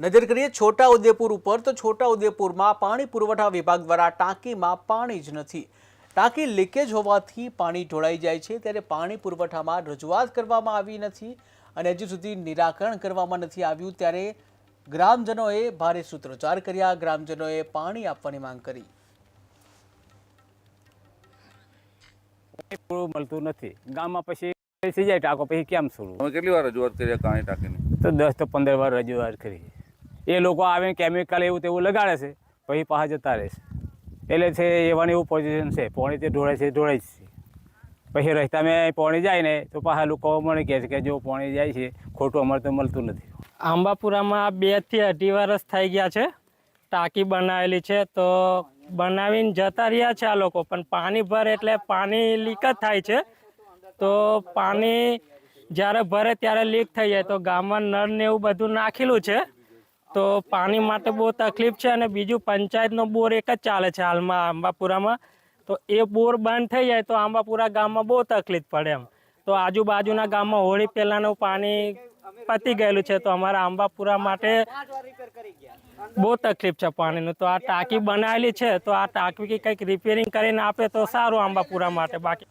નજર કરીએ છોટા ઉદેપુર ઉપર તો છોટા ઉદેપુરમાં પાણી પુરવઠા વિભાગ દ્વારા ટાંકીમાં પાણી જ નથી. ટાંકી લીકેજ હોવાથી પાણી ઢોળાઈ જાય છે ત્યારે પાણી પુરવઠામાં રજૂઆત કરવામાં આવી નથી અને હજુ સુધી નિરાકરણ કરવામાં નથી આવ્યું. ત્યારે ગ્રામજનોએ ભારે સૂત્રોચ્ચાર કર્યા. ગ્રામજનોએ પાણી આપવાની માંગ કરી. પૂરું મળતું નથી. ગામમાં પછી થઈ જાય ટાંકો પછી કેમ છોડવું? કેટલી વાર રજૂઆત કરી કાણી ટાંકીની? તો દસ તો પંદર વાર રજૂઆત કરી. એ લોકો આવીને કેમિકલ એવું તેવું લગાડે છે, પછી પાછા જતા રહે છે. એટલે છે એવાની એવું પોઝિશન છે, પોણી તે ઢોળે છે ઢોળે જ છે. પછી રસ્તામાં પોણી જાય ને, તો પાછા લોકો મને કહે છે કે જો પોણી જાય છે, ખોટું અમારે તો મળતું નથી. આંબાપુરામાં બેથી અઢી વર્ષ થઈ ગયા છે. ટાંકી બનાવેલી છે, તો બનાવીને જતા રહ્યા છે આ લોકો, પણ પાણી ભરે એટલે પાણી લીક જ થાય છે. તો પાણી જ્યારે ભરે ત્યારે લીક થઈ જાય, તો ગામમાં નળ ને એવું બધું નાખેલું છે. તો પાણી માટે બહુ તકલીફ છે અને બીજું પંચાયતનો બોર એક જ ચાલે છે હાલમાં આંબાપુરામાં. તો એ બોર બંધ થઈ જાય તો આંબાપુરા ગામમાં બહુ તકલીફ પડે એમ. તો આજુબાજુના ગામમાં હોળી પહેલાંનું પાણી પતી ગયેલું છે તો અમારા આંબાપુરા માટે બહુ તકલીફ છે પાણીનું. તો આ ટાંકી બનાવેલી છે તો આ ટાંકી કંઈક રિપેરિંગ કરીને આપે તો સારું આંબાપુરા માટે. બાકી